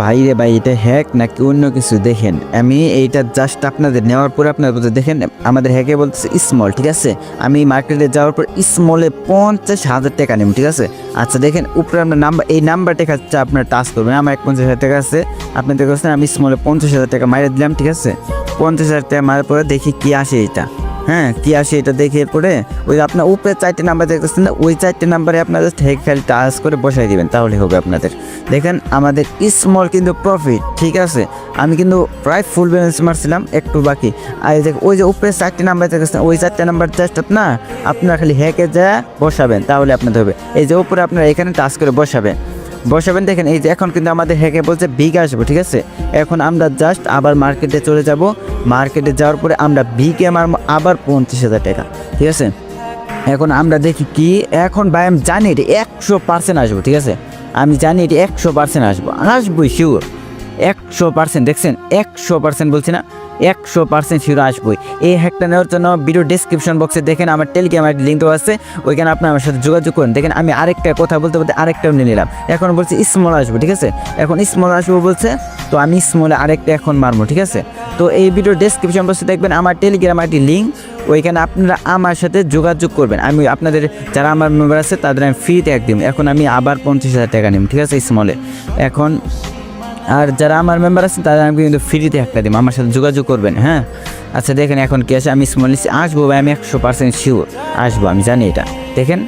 ভাই রে ভাই এটা হ্যাক নাকি অন্য কিছু দেখেন। আমি এইটা জাস্ট আপনাদের নেওয়ার পরে আপনার বলতে দেখেন, আমাদের হ্যাকে বলতেছে স্মল ঠিক আছে? আমি মার্কেটে যাওয়ার পর স্মলে পঞ্চাশ হাজার টাকা নেব, ঠিক আছে? আচ্ছা দেখেন উপরে আপনার নাম্বার এই নাম্বারটা খাচ্ছে আপনার টাচ করবেন। আমার এক পঞ্চাশ হাজার টাকা আছে। আপনি দেখছেন আমি স্মলে পঞ্চাশ হাজার টাকা মাইরে দিলাম, ঠিক আছে? পঞ্চাশ হাজার টাকা মারার পরে দেখি কি আসে এটা হ্যাঁ কি আসে এটা দেখে পরে ওই আপনার উপরে চারটে নাম্বার দেখতেছেন না, ওই চারটে নাম্বারে আপনার জাস্ট হেক খালি টাচ করে বসাই দিবেন, তাহলে হবে আপনাদের। দেখেন আমাদের স্মল কিন্তু প্রফিট ঠিক আছে? আমি কিন্তু প্রায় ফুল ব্যালেন্স মারছিলাম, একটু বাকি। আর দেখ ওই যে উপরে চারটে নাম্বার দেখতেছেন, ওই চারটে নাম্বার জাস্ট আপনার আপনার খালি হেকে যা বসাবেন, তাহলে আপনাদের হবে। এই যে উপরে আপনারা এখানে টাচ করে বসাবেন। বসাবেন দেখেন, এই যে এখন কিন্তু আমাদের হেকে বলছে বিগ আসব, ঠিক আছে? এখন আমরা জাস্ট আবার মার্কেটে চলে যাব। মার্কেটে যাওয়ার পরে আমরা বিকে মারবো, আবার পঞ্চাশ হাজার টাকা, ঠিক আছে? এখন আমরা দেখি কি, এখন ভাই আমি জানি এটি একশো পার্সেন্ট আসব, ঠিক আছে? আমি জানি এটি একশো পার্সেন্ট আসব, আসবোই শিওর একশো পার্সেন্ট, দেখছেন? একশো পার্সেন্ট বলছি না, একশো পার্সেন্ট শিওর আসবোই। এই হ্যাকটা নেওয়ার জন্য ভিডিও ডিসক্রিপশন বক্সে দেখেন আমার টেলিগ্রাম আইডি লিঙ্ক আছে, ওইখানে আপনি আমার সাথে যোগাযোগ করেন। দেখেন আমি আরেকটা কথা বলতে বলতে আরেকটাও নিয়ে নিলাম। এখন বলছি স্মল আসব, ঠিক আছে? এখন স্মল আসব বলছে, তো আমি স্মলে আরেকটা এখন মারবো, ঠিক আছে? তো এই ভিডিও ডিসক্রিপশন বক্সে দেখবেন আমার টেলিগ্রাম আইডি লিঙ্ক ওইখানে আপনারা আমার সাথে যোগাযোগ করবেন। আমি আপনাদের যারা আমার মেম্বার আছে, তাদের আমি ফ্রিতে এক দিব। এখন আমি আবার পঞ্চাশ হাজার টাকা নিব, ঠিক আছে স্মলে এখন আর যারা আমার মেম্বার আছে তাদের আমি কিন্তু ফ্রিতে একটা দিব। আমার সাথে যোগাযোগ করবেন হ্যাঁ? আচ্ছা দেখেন এখন কি আছে? আমি স্মল নিচ্ছি আসব ভাই আমি একশো পার্সেন্ট শিওর আসব আমি জানি এটা। দেখেন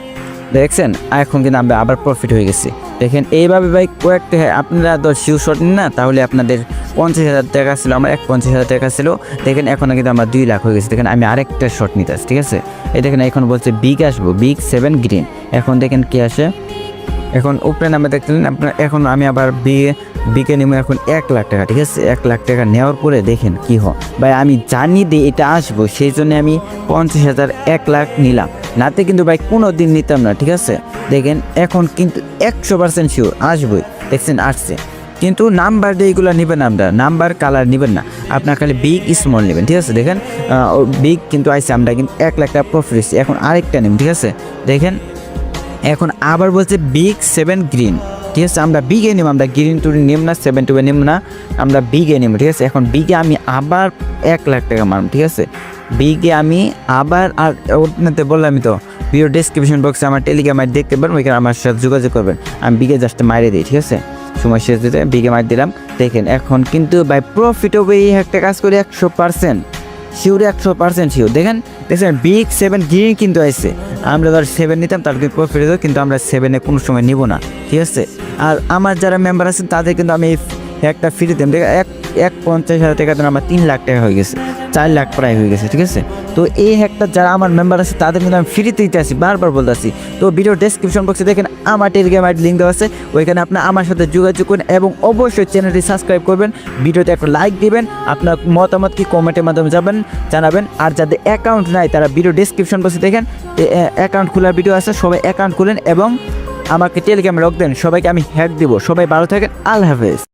দেখছেন? এখন কিন্তু আমরা আবার প্রফিট হয়ে গেছি। দেখেন এইভাবে ভাই কয়েকটা হ্যাঁ, আপনারা তো শিউ শট নিন না তাহলে আপনাদের পঞ্চাশ হাজার টাকা ছিল আমার এক পঞ্চাশ হাজার টাকা ছিল। দেখেন এখন কিন্তু আমরা দুই লাখ হয়ে গেছে। দেখেন আমি আরেকটা শট নিতে আসছি ঠিক আছে? এই দেখেন এখন বলছে বিগ আসব বিগ সেভেন গ্রিন এখন দেখেন কি আসে? এখন উপরে নামে দেখলেন আপনার এখন আমি আবার বিয়ে বিকে নেব এখন এক লাখ টাকা, ঠিক আছে? এক লাখ টাকা নেওয়ার পরে দেখেন কি হয়। ভাই, আমি জানি যে এটা আসব, সেই জন্য আমি পঞ্চাশ হাজার এক লাখ নিলাম। নাতে কিন্তু ভাই কোনো দিন নিতাম না, ঠিক আছে? দেখেন, এখন কিন্তু একশো পার্সেন্ট শিওর আসবোই, দেখছেন? আসছে। কিন্তু নাম্বার দিয়ে এইগুলো নেবেন আমরা, নাম্বার, কালার নেবেন না। আপনার খালি বিগ স্মল নেবেন, ঠিক আছে? দেখেন বিগ কিন্তু আইসে আমরা কিন্তু এক লাখ টাকা প্রফিট এখন আরেকটা নেব, ঠিক আছে? দেখেন এখন আবার বলছে বিগ সেভেন গ্রিন ঠিক আছে, আমরা বিগে নিব, আমরা গ্রিন টু নিম না সেভেন টুবে নিম না, আমরা বিগে নিব, ঠিক আছে? এখন বিগে আমি আবার এক লাখ টাকা মারব, ঠিক আছে? বিগে আমি আবার, আর ওটাতে বললামই তো ভিডিও ডিসক্রিপশন বক্সে আমার টেলিগ্রাম দেখতে পারেন ওইখানে আমার সাথে যোগাযোগ করবেন। আমি বিগে জাস্ট মারিয়ে দিই, ঠিক আছে? সময় শেষ দিতে বিগে মার দিলাম। দেখেন, এখন কিন্তু বাই প্রফিট হবে এই একটা কাজ করে একশো পার্সেন্ট শিওর একশো পার্সেন্ট শিওর দেখেন, দেখছেন বিগ সেভেন গ্রিন কিন্তু আসছে আমরা ধর সেভেন নিতাম তার কিন্তু প্রফিট হতো কিন্তু আমরা সেভেনে কোনো সময় নিব না, ঠিক আছে? আর আমার যারা মেম্বার আছেন তাদের কিন্তু আমি একটা ফ্রি দিতাম এক এক পঞ্চাশ হাজার টাকা ধরে আমার তিন লাখ টাকা হয়ে গেছে, চার লাখ প্রায় হয়ে গেছে, ঠিক আছে? তো এই একটা যারা আমার মেম্বার আছে, তাদের কিন্তু আমি ফ্রিতে দিতে আসি, বারবার বলতে আসি তো ভিডিও ডেসক্রিপশন বক্সে দেখেন, আমার টেলিগ্রাম আইডি লিঙ্ক দেওয়া আছে, ওইখানে আপনি আমার সাথে যোগাযোগ করুন এবং অবশ্যই চ্যানেলটি সাবস্ক্রাইব করবেন, ভিডিওতে একটা লাইক দিবেন, আপনার মতামত কি কমেন্টের মাধ্যমে যাবেন জানাবেন, আর যাদের অ্যাকাউন্ট নাই, তারা ভিডিও ডেসক্রিপশন বক্সে দেখেন অ্যাকাউন্ট খোলার ভিডিও আছে, সবাই অ্যাকাউন্ট খুলেন এবং আমাকে টেলিগ্রামে লক দেন, সবাইকে আমি হ্যাক দিব, সবাই ভালো থাকেন, আল্লাহ হাফেজ।